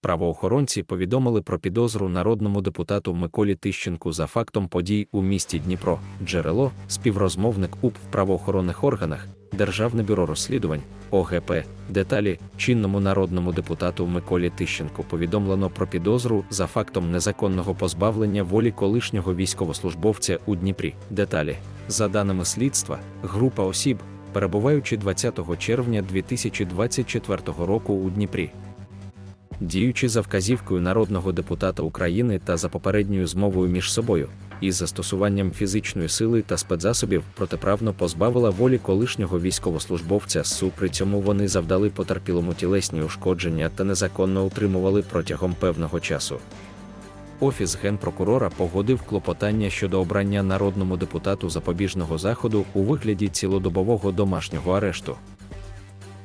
Правоохоронці повідомили про підозру народному депутату Миколі Тищенку за фактом подій у місті Дніпро. Джерело, співрозмовник УП в правоохоронних органах, Державне бюро розслідувань, ОГП. Деталі чинному народному депутату Миколі Тищенку повідомлено про підозру за фактом незаконного позбавлення волі колишнього військовослужбовця у Дніпрі. Деталі за даними слідства, група осіб, перебуваючи 20 червня 2024 року у Дніпрі, діючи за вказівкою народного депутата України та за попередньою змовою між собою, із застосуванням фізичної сили та спецзасобів протиправно позбавила волі колишнього військовослужбовця СУ. При цьому вони завдали потерпілому тілесні ушкодження та незаконно утримували протягом певного часу. Офіс генпрокурора погодив клопотання щодо обрання народному депутату запобіжного заходу у вигляді цілодобового домашнього арешту.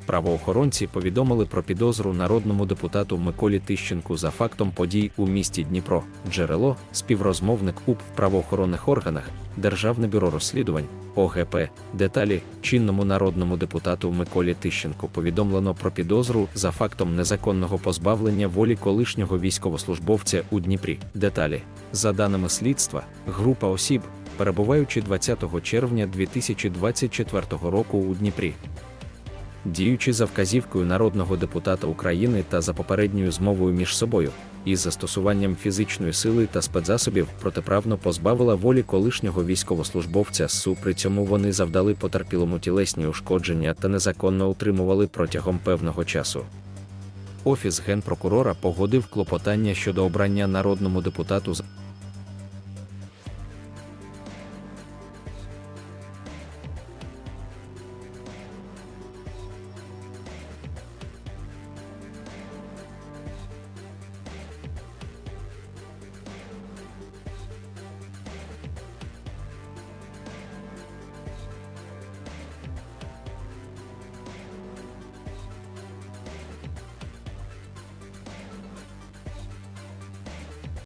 Правоохоронці повідомили про підозру народному депутату Миколі Тищенку за фактом подій у місті Дніпро. Джерело, співрозмовник УП в правоохоронних органах, Державне бюро розслідувань, ОГП. Деталі чинному народному депутату Миколі Тищенку повідомлено про підозру за фактом незаконного позбавлення волі колишнього військовослужбовця у Дніпрі. Деталі за даними слідства, група осіб, перебуваючи 20 червня 2024 року у Дніпрі, діючи за вказівкою народного депутата України та за попередньою змовою між собою, із застосуванням фізичної сили та спецзасобів протиправно позбавила волі колишнього військовослужбовця СУ. При цьому вони завдали потерпілому тілесні ушкодження та незаконно утримували протягом певного часу. Офіс генпрокурора погодив клопотання щодо обрання народному депутату з